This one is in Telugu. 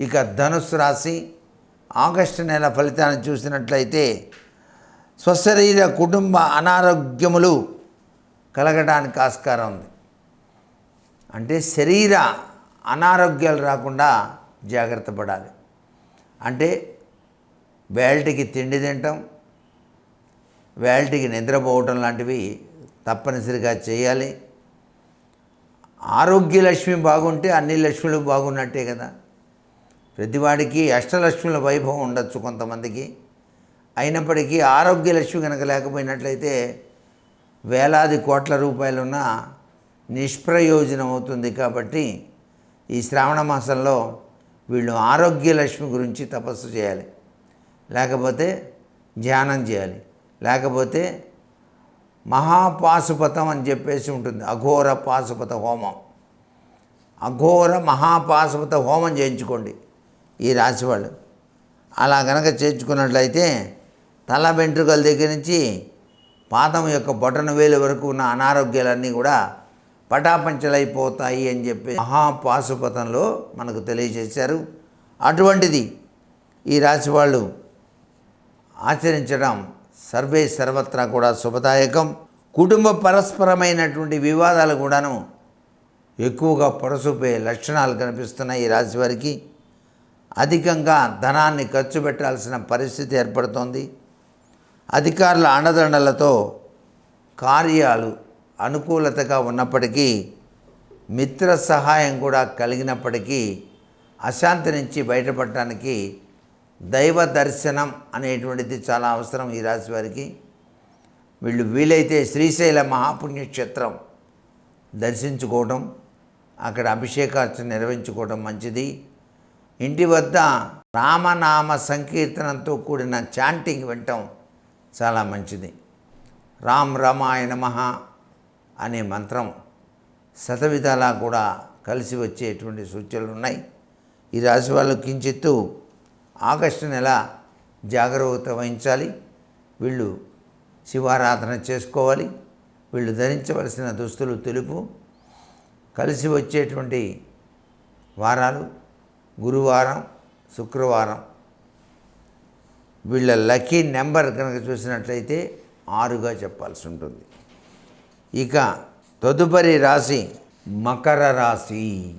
ఇక ధనుస్సు రాశి ఆగస్టు నెల ఫలితాన్ని చూసినట్లయితే స్వశరీర కుటుంబ అనారోగ్యములు కలగడానికి ఆస్కారం ఉంది. అంటే శరీర అనారోగ్యాలు రాకుండా జాగ్రత్త పడాలి. అంటే వేల్టికి తిండి తినటం వేల్టికి నిద్రపోవటం లాంటివి తప్పనిసరిగా చేయాలి. ఆరోగ్య లక్ష్మి బాగుంటే అన్ని లక్ష్ములు బాగున్నట్టే కదా. ప్రతివాడికి అష్టలక్ష్ముల వైభవం ఉండొచ్చు కొంతమందికి. అయినప్పటికీ ఆరోగ్య లక్ష్మి కనుక లేకపోయినట్లయితే వేలాది కోట్ల రూపాయలున్న నిష్ప్రయోజనం అవుతుంది కాబట్టి ఈ శ్రావణ మాసంలో వీళ్ళు ఆరోగ్య లక్ష్మి గురించి తపస్సు చేయాలి. లేకపోతే ధ్యానం చేయాలి. లేకపోతే మహాపాశుపతం అని చెప్పేసి ఉంటుంది. అఘోర పాశుపత హోమం. అఘోర మహాపాశుపత హోమం చేయించుకోండి. ఈ రాశి వాళ్ళు అలా కనుక చేర్చుకున్నట్లయితే తల వెంట్రుకల దగ్గర నుంచి పాదం యొక్క బొటన వేలు వరకు ఉన్న అనారోగ్యాలన్నీ కూడా పటాపంచలైపోతాయి అని చెప్పి మహాపాశుపతంలో మనకు తెలియజేశారు. అటువంటిది ఈ రాశి వాళ్ళు ఆచరించడం సర్వే సర్వత్రా కూడా శుభదాయకం. కుటుంబ పరస్పరమైనటువంటి వివాదాలు కూడాను ఎక్కువగా పొడసూపే లక్షణాలు కనిపిస్తున్నాయి ఈ రాశి వారికి. అధికంగా ధనాన్ని ఖర్చు పెట్టాల్సిన పరిస్థితి ఏర్పడుతోంది. అధికారుల అండదండలతో కార్యాలు అనుకూలతగా ఉన్నప్పటికీ మిత్ర సహాయం కూడా కలిగినప్పటికీ అశాంతి నుంచి బయటపడటానికి దైవ దర్శనం అనేటువంటిది చాలా అవసరం ఈ రాశి వారికి. వీళ్ళు వీలైతే శ్రీశైల మహాపుణ్యక్షేత్రం దర్శించుకోవడం అక్కడ అభిషేకార్చన నిర్వహించుకోవడం మంచిది. ఇంటి వద్ద రామనామ సంకీర్తనంతో కూడిన చాంటింగ్ వినటం చాలా మంచిది. రామ్ రమాయ నమః అనే మంత్రం శతవిధాలా కూడా కలిసి వచ్చేటువంటి సూచనలు ఉన్నాయి. ఈ రాశి వాళ్ళు కించిత్తు ఆగస్టు నెల జాగ్రత్త వహించాలి. వీళ్ళు శివారాధన చేసుకోవాలి. వీళ్ళు ధరించవలసిన దుస్తులు తెలుపు కలిసి వచ్చేటువంటి వారాలు గురువారం శుక్రవారం వీళ్ళ లక్కీ నెంబర్ కనుక చూసినట్లయితే ఆరుగా చెప్పాల్సి ఉంటుంది. ఇక తదుపరి రాశి మకర రాశి.